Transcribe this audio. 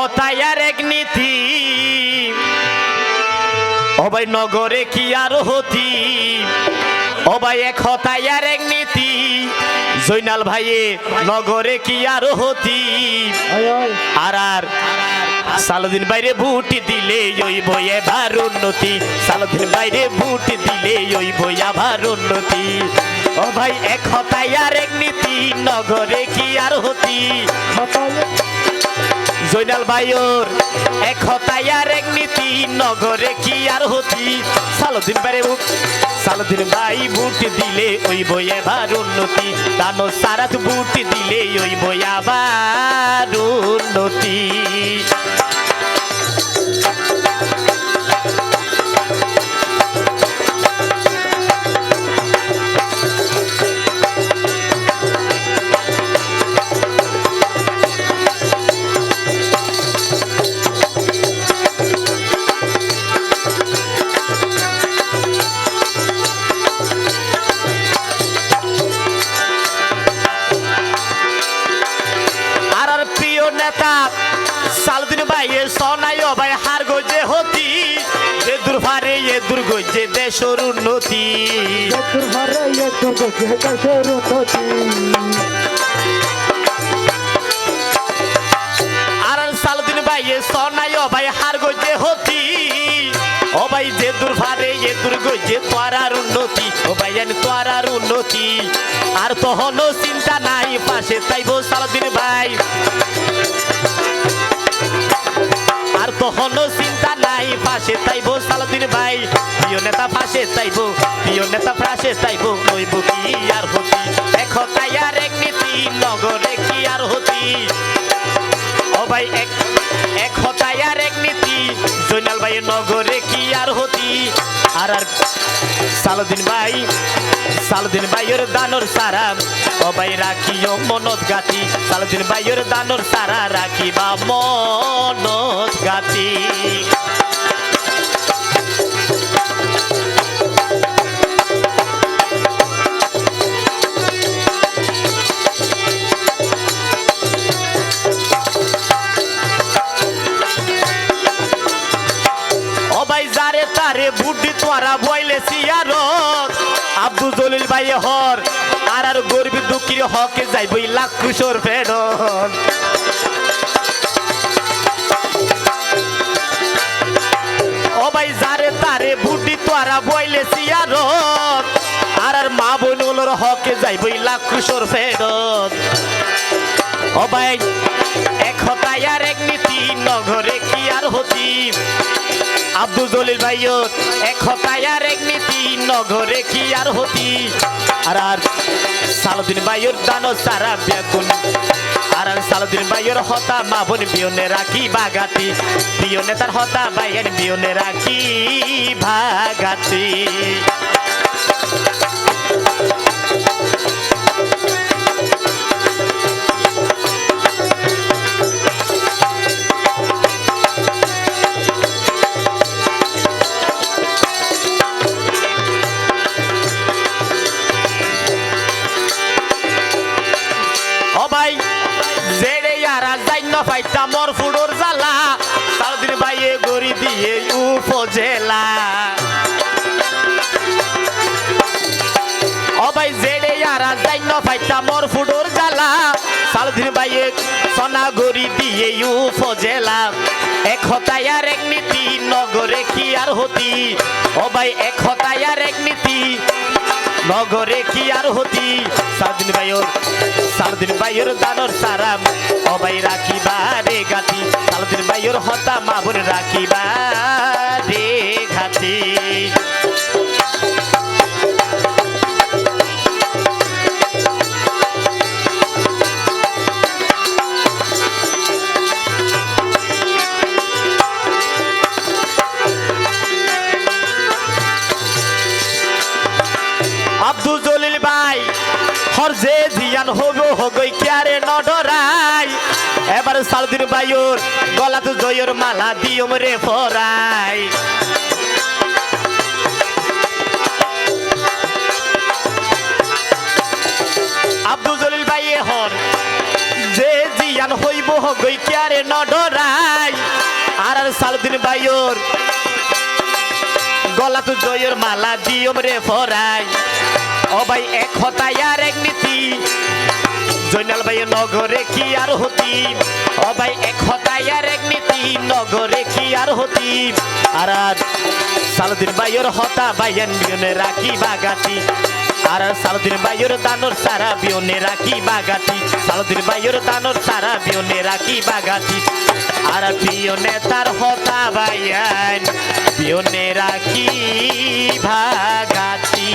তাইয়ার এক নীতি। অবাই নগরে কি আর হতি? অবাই এক হতাইয়ার এক নীতি। জৈনাল ভাইয়ে নগরে কি আর হতি? আর আর সালদিন বাইরে বুটি দিলে ওই বইয়ে ভার উন্নতি। সালদিন বাইরে বুটি দিলে ওই বইয়া ভার উন্নতি। ও ভাই এক হতাইয়ার এক নীতি নগরে কি আর হতি? জৈনাল বায়ুর এক হতাইয়ার এক নীতি, নগরে কি আর হতি? সালদিন বাইরে বুক সালদিন ভাই বুট দিলে ওই বইয়ে ভার উন্নতি। দানো সারাত বুট দিলে ওই বইয়া ভার উন্নতি। সালদিন ভাই এ সনাই ভাই হার গজে হতি। এ দুর্ভারে এ দুর্গজে দেশর উন্নতি। আর আর সালদিন ভাই এ সনাই ভাই হার গজে হতি। ও ভাই যে দুর্ভারে এ দুর্গজে তোয়ারার উন্নতি। ও ভাই জানি তোয়ারার উন্নতি। আর তহনও চিন্তা নাই পাশে তাইব সালদিন ভাই। তখনও চিন্তা নাই পাশে তাইব সালদিন ভাই। প্রিয় নেতা পাশে তাইব, প্রিয় নেতা পাশে তাইব। নইব কি আর হতি? এক তাই আর এক নীতি, নগরে কি আর হতি? ও ভাই, এক এক হতাই আর এক নীতি, জৈনাল ভাই নগরে কি আর হতি? আর আর সালদিন ভাই সালদিন ভাইয়ের দানর সারা। ও ভাই রাখিও মনত গাতি সালদিন ভাইয়ের দানর সারা রাখিবা মনত গাতি বুদ্ধি তোরা বইলে সিয়ারত ভাই হর, আর আর গরিব দুঃখীর হকে যাইব লাখ কুশোর ফেরত ও ভাই, যারে তারে বুদ্ধি তোরা বইলে সিয়ারত, আর আর মা বোনগুলোর হকে যাইব লাখ কুশোর ফেরত ও এক হতাই আর এক নীতি, নগরে কি আর হতি আব্দুল জলিল ভাই এক হতায়ার এক নীতি, নগরে কি আর হতি? আর আর সালদিন ভাইয়ের দানো সারা বেগুন। আর সালুদ্দিন ভাইয়ের হতা, মা বোন বিয়নে রাখি বাগাতি? বিয়নে তার হতা ভাইয়ের বিয়নে রাখি ভাগাতি ইয়ারা যাইন ফাইটা মর ফুডোর জ্বালা। সারাদিন বাইয়ে গড়ি দিয়ে উপজেলা। ভাই জেড়ে ইয়ারা যাইন ফাইটা মর ফুডোর জ্বালা। সারাদিন বাইয়ে সোনা গড়ি দিয়ে উপজেলা। এক হতায় আর এক নীতি, নগরে কি আর হতি? ভাই, এক হতায় আর এক নীতি নগরে কি আর হতি? সারদিন ভাইয়র সারদিন ভাইয়র দানর সারাম। অবাই রাখিবা রে গাতি। সারদিন ভাইয়র হতা মাবুর রাখিবা। আব্দুল জলিল ভাই, হর যে ধিয়ান হব হগই ক্যারে নডরাই। এবার সালদিন ভাইয়র গলাতে জয়র মালা দিয়ম রে ফরাই। আব্দুল জলিল ভাই হর যে জিয়ান হইব হগই কিয়ারে নডরাই। আর আর সালদিন বাইর গলা তো জয়ের মালা দিয়ম রে ফরাই। ও ভাই, এক হতাই আর এক নীতি। জৈনাল ভাই, নগরে কি আর হতি? ও ভাই, এক হতাই আর এক নীতি, নগরে কি আর হতি? আর সালদিন ভাইয়ের হতা বাইয়ান বিয়নে রাখি বাগাতি। আর সালদিন ভাইয়ের দানোর সারা বিয়নে রাখি বাগাতি। সালদিন ভাইয়ের দানোর সারা বিয়নে রাখি বাগাতি। আর বিয়নে তার হতা বাইয়ান বিয়নে রাখি ভাগাতি